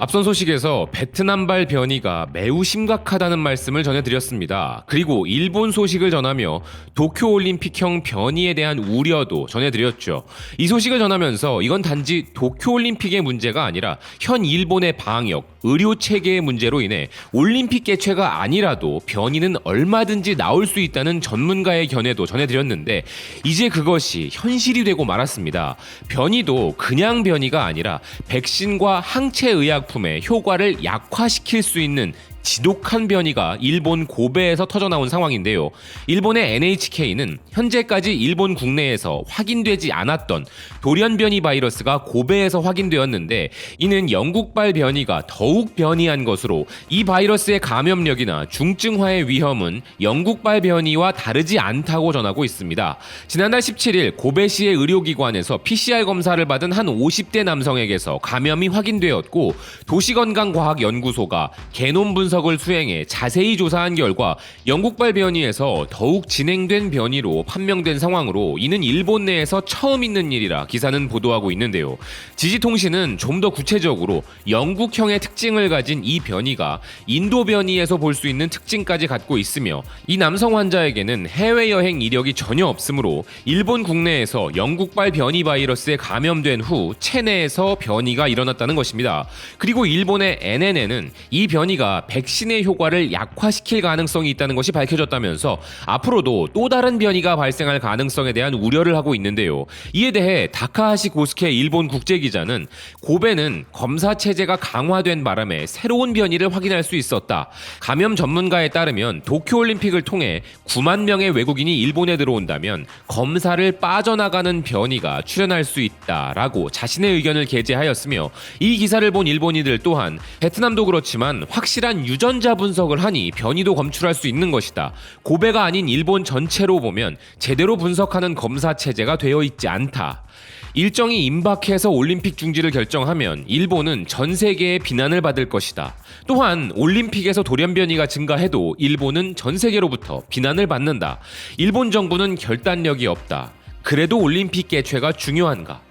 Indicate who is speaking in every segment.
Speaker 1: 앞선 소식에서 베트남발 변이가 매우 심각하다는 말씀을 전해드렸습니다. 그리고 일본 소식을 전하며 도쿄올림픽형 변이에 대한 우려도 전해드렸죠. 이 소식을 전하면서 이건 단지 도쿄올림픽의 문제가 아니라 현 일본의 방역, 의료 체계의 문제로 인해 올림픽 개최가 아니라도 변이는 얼마든지 나올 수 있다는 전문가의 견해도 전해드렸는데 이제 그것이 현실이 되고 말았습니다. 변이도 그냥 변이가 아니라 백신과 항체 의약품의 효과를 약화시킬 수 있는 지독한 변이가 일본 고베에서 터져나온 상황인데요. 일본의 NHK는 현재까지 일본 국내에서 확인되지 않았던 돌연 변이 바이러스가 고베에서 확인되었는데 이는 영국발 변이가 더욱 변이한 것으로 이 바이러스의 감염력이나 중증화의 위험은 영국발 변이와 다르지 않다고 전하고 있습니다. 지난달 17일 고베시의 의료기관에서 PCR 검사를 받은 한 50대 남성에게서 감염이 확인되었고 도시건강과학연구소가 게놈 분석 을 수행해 자세히 조사한 결과 영국발 변이에서 더욱 진행된 변이로 판명된 상황으로 이는 일본 내에서 처음 있는 일이라 기사는 보도하고 있는데요. 지지통신은 좀 더 구체적으로 영국형의 특징을 가진 이 변이가 인도 변이에서 볼 수 있는 특징까지 갖고 있으며 이 남성 환자에게는 해외여행 이력이 전혀 없으므로 일본 국내에서 영국발 변이 바이러스에 감염된 후 체내에서 변이가 일어났다는 것입니다. 그리고 일본의 NNN은 이 변이가 백신의 효과를 약화시킬 가능성이 있다는 것이 밝혀졌다면서 앞으로도 또 다른 변이가 발생할 가능성에 대한 우려를 하고 있는데요. 이에 대해 다카하시 고스케 일본 국제기자는 고베는 검사 체제가 강화된 바람에 새로운 변이를 확인할 수 있었다. 감염 전문가에 따르면 도쿄올림픽을 통해 9만 명의 외국인이 일본에 들어온다면 검사를 빠져나가는 변이가 출현할 수 있다라고 자신의 의견을 게재하였으며 이 기사를 본 일본인들 또한 베트남도 그렇지만 확실한 유전자 분석을 하니 변이도 검출할 수 있는 것이다. 고베가 아닌 일본 전체로 보면 제대로 분석하는 검사 체제가 되어 있지 않다. 일정이 임박해서 올림픽 중지를 결정하면 일본은 전 세계의 비난을 받을 것이다. 또한 올림픽에서 돌연변이가 증가해도 일본은 전 세계로부터 비난을 받는다. 일본 정부는 결단력이 없다. 그래도 올림픽 개최가 중요한가?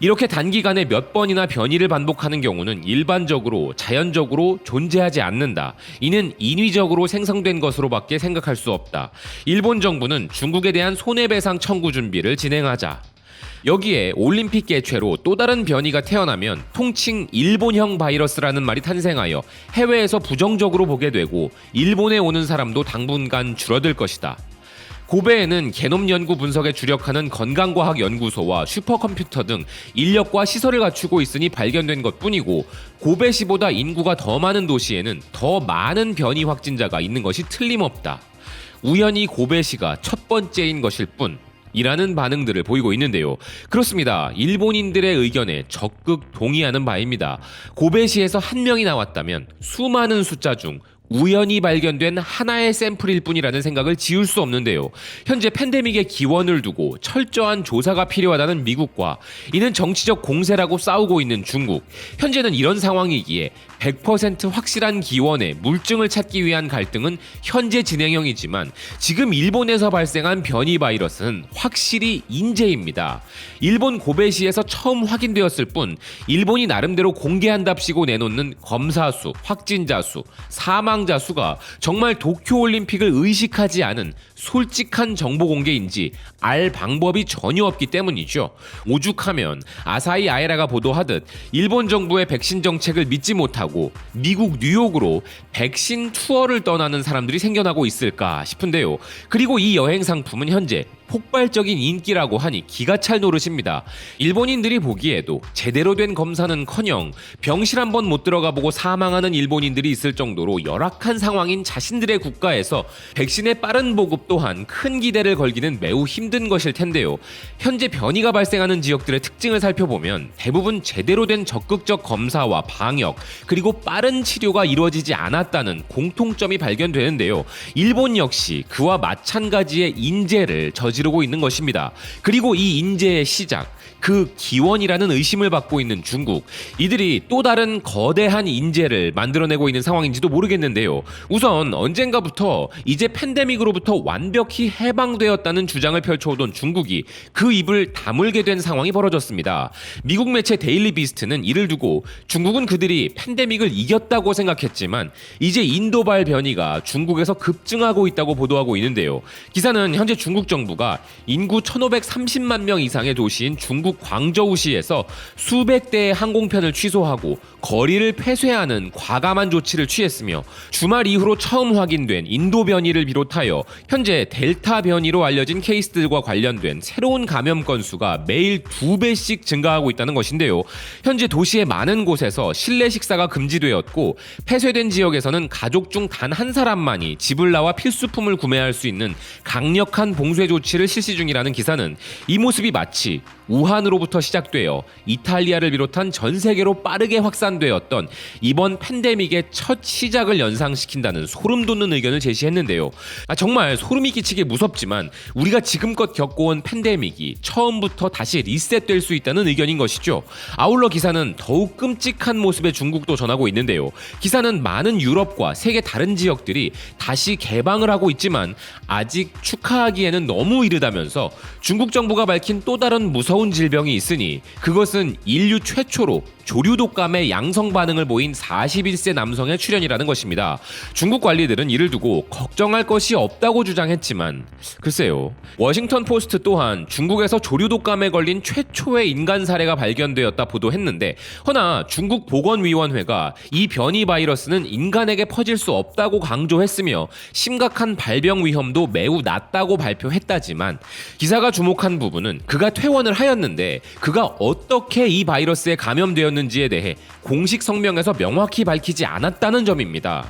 Speaker 1: 이렇게 단기간에 몇 번이나 변이를 반복하는 경우는 일반적으로 자연적으로 존재하지 않는다. 이는 인위적으로 생성된 것으로밖에 생각할 수 없다. 일본 정부는 중국에 대한 손해배상 청구 준비를 진행하자. 여기에 올림픽 개최로 또 다른 변이가 태어나면 통칭 일본형 바이러스라는 말이 탄생하여 해외에서 부정적으로 보게 되고 일본에 오는 사람도 당분간 줄어들 것이다. 고베에는 게놈 연구 분석에 주력하는 건강과학 연구소와 슈퍼컴퓨터 등 인력과 시설을 갖추고 있으니 발견된 것 뿐이고 고베시보다 인구가 더 많은 도시에는 더 많은 변이 확진자가 있는 것이 틀림없다. 우연히 고베시가 첫 번째인 것일 뿐. 이라는 반응들을 보이고 있는데요. 그렇습니다. 일본인들의 의견에 적극 동의하는 바입니다. 고베시에서 한 명이 나왔다면 수많은 숫자 중 우연히 발견된 하나의 샘플일 뿐이라는 생각을 지울 수 없는데요. 현재 팬데믹의 기원을 두고 철저한 조사가 필요하다는 미국과 이는 정치적 공세라고 싸우고 있는 중국. 현재는 이런 상황이기에 100% 확실한 기원에 물증을 찾기 위한 갈등은 현재 진행형이지만 지금 일본에서 발생한 변이 바이러스는 확실히 인재입니다. 일본 고베시에서 처음 확인되었을 뿐 일본이 나름대로 공개한답시고 내놓는 검사 수, 확진자 수, 사망 자 수가 정말 도쿄 올림픽을 의식하지 않은 솔직한 정보 공개인지 알 방법이 전혀 없기 때문이죠. 오죽하면 아사히 아에라가 보도하듯 일본 정부의 백신 정책을 믿지 못하고 미국 뉴욕으로 백신 투어를 떠나는 사람들이 생겨나고 있을까 싶은데요. 그리고 이 여행 상품은 현재 폭발적인 인기라고 하니 기가 찰 노릇입니다. 일본인들이 보기에도 제대로 된 검사는커녕 병실 한 번 못 들어가 보고 사망하는 일본인들이 있을 정도로 열악한 상황인 자신들의 국가에서 백신의 빠른 보급 또한 큰 기대를 걸기는 매우 힘든 것일 텐데요. 현재 변이가 발생하는 지역들의 특징을 살펴보면 대부분 제대로 된 적극적 검사와 방역 그리고 빠른 치료가 이루어지지 않았다는 공통점이 발견되는데요. 일본 역시 그와 마찬가지의 인재를 저지르고 있는 것입니다. 그리고 이 인재의 시작 그 기원이라는 의심을 받고 있는 중국. 이들이 또 다른 거대한 인재를 만들어내고 있는 상황인지도 모르겠는데요. 우선 언젠가부터 이제 팬데믹으로부터 완벽히 해방되었다는 주장을 펼쳐오던 중국이 그 입을 다물게 된 상황이 벌어졌습니다. 미국 매체 데일리 비스트는 이를 두고 중국은 그들이 팬데믹을 이겼다고 생각했지만 이제 인도발 변이가 중국에서 급증하고 있다고 보도하고 있는데요. 기사는 현재 중국 정부가 인구 1,530만 명 이상의 도시인 중국 광저우시에서 수백 대의 항공편을 취소하고 거리를 폐쇄하는 과감한 조치를 취했으며 주말 이후로 처음 확인된 인도 변이를 비롯하여 현재 델타 변이로 알려진 케이스들과 관련된 새로운 감염 건수가 매일 두 배씩 증가하고 있다는 것인데요. 현재 도시의 많은 곳에서 실내 식사가 금지되었고 폐쇄된 지역에서는 가족 중 단 한 사람만이 집을 나와 필수품을 구매할 수 있는 강력한 봉쇄 조치를 실시 중이라는 기사는 이 모습이 마치 우한 으로부터 시작되어 이탈리아를 비롯한 전 세계로 빠르게 확산되었던 이번 팬데믹의 첫 시작을 연상시킨다는 소름 돋는 의견을 제시했는데요. 아, 정말 소름이 끼치게 무섭지만 우리가 지금껏 겪어온 팬데믹이 처음부터 다시 리셋될 수 있다는 의견인 것이죠. 아울러 기사는 더욱 끔찍한 모습의 중국도 전하고 있는데요. 기사는 많은 유럽과 세계 다른 지역들이 다시 개방을 하고 있지만 아직 축하하기에는 너무 이르다면서 중국 정부가 밝힌 또 다른 무서운 질병이 있으니 그것은 인류 최초로 조류 독감의 양성 반응을 보인 41세 남성의 출현이라는 것입니다. 중국 관리들은 이를 두고 걱정할 것이 없다고 주장했지만 글쎄요. 워싱턴 포스트 또한 중국에서 조류 독감에 걸린 최초의 인간 사례가 발견되었다 보도했는데 허나 중국 보건위원회가 이 변이 바이러스는 인간에게 퍼질 수 없다고 강조했으며 심각한 발병 위험도 매우 낮다고 발표했다지만 기사가 주목한 부분은 그가 퇴원을 하였는 데 그가 어떻게 이 바이러스에 감염되었는지에 대해 공식 성명에서 명확히 밝히지 않았다는 점입니다.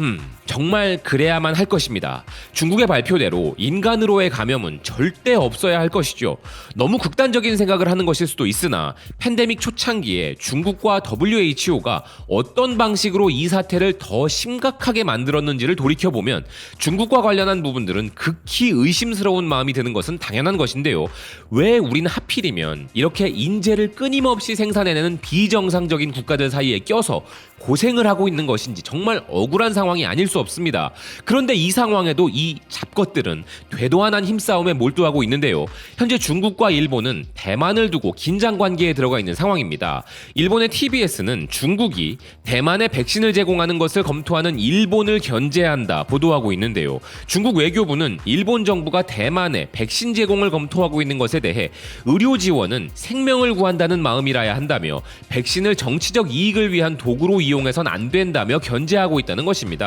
Speaker 1: 음, 정말 그래야만 할 것입니다. 중국의 발표대로 인간으로의 감염은 절대 없어야 할 것이죠. 너무 극단적인 생각을 하는 것일 수도 있으나 팬데믹 초창기에 중국과 WHO가 어떤 방식으로 이 사태를 더 심각하게 만들었는지를 돌이켜보면 중국과 관련한 부분들은 극히 의심스러운 마음이 드는 것은 당연한 것인데요. 왜 우린 하필이면 이렇게 인재를 끊임없이 생산해내는 비정상적인 국가들 사이에 껴서 고생을 하고 있는 것인지 정말 억울한 상황 이 아닐 수 없습니다. 그런데 이 상황에도 이 잡것들은 되도 안한 힘싸움에 몰두하고 있는데요. 현재 중국과 일본은 대만을 두고 긴장 관계에 들어가 있는 상황입니다. 일본의 TBS는 중국이 대만에 백신을 제공하는 것을 검토하는 일본을 견제한다 보도하고 있는데요. 중국 외교부는 일본 정부가 대만에 백신 제공을 검토하고 있는 것에 대해 의료 지원은 생명을 구한다는 마음이라야 한다며 백신을 정치적 이익을 위한 도구로 이용해선 안 된다며 견제하고 있다는 것입니다.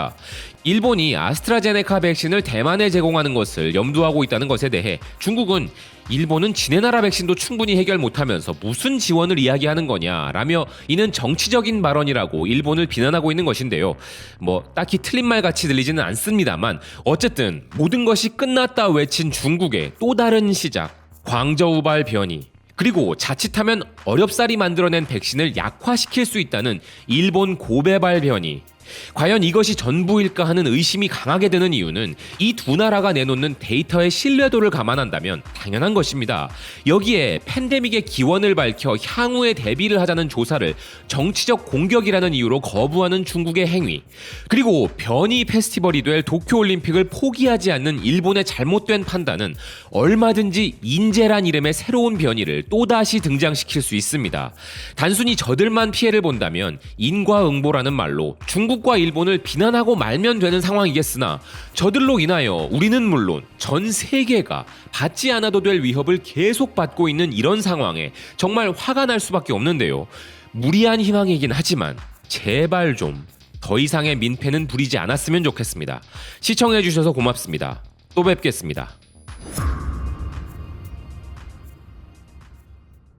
Speaker 1: 일본이 아스트라제네카 백신을 대만에 제공하는 것을 염두하고 있다는 것에 대해 중국은 일본은 지네 나라 백신도 충분히 해결 못하면서 무슨 지원을 이야기하는 거냐라며 이는 정치적인 발언이라고 일본을 비난하고 있는 것인데요. 뭐 딱히 틀린 말 같이 들리지는 않습니다만 어쨌든 모든 것이 끝났다 외친 중국의 또 다른 시작 광저우발 변이 그리고 자칫하면 어렵사리 만들어낸 백신을 약화시킬 수 있다는 일본 고배발 변이. 과연 이것이 전부일까 하는 의심이 강하게 드는 이유는 이 두 나라가 내놓는 데이터의 신뢰도를 감안한다면 당연한 것입니다. 여기에 팬데믹의 기원을 밝혀 향후에 대비를 하자는 조사를 정치적 공격이라는 이유로 거부하는 중국의 행위, 그리고 변이 페스티벌이 될 도쿄올림픽을 포기하지 않는 일본의 잘못된 판단은 얼마든지 인재란 이름의 새로운 변이를 또다시 등장시킬 수 있습니다. 단순히 저들만 피해를 본다면 인과응보라는 말로 중 국과 일본을 비난하고 말면 되는 상황이겠으나 저들로 인하여 우리는 물론 전 세계가 받지 않아도 될 위협을 계속 받고 있는 이런 상황에 정말 화가 날 수밖에 없는데요. 무리한 희망이긴 하지만 제발 좀 더 이상의 민폐는 부리지 않았으면 좋겠습니다. 시청해주셔서 고맙습니다. 또 뵙겠습니다.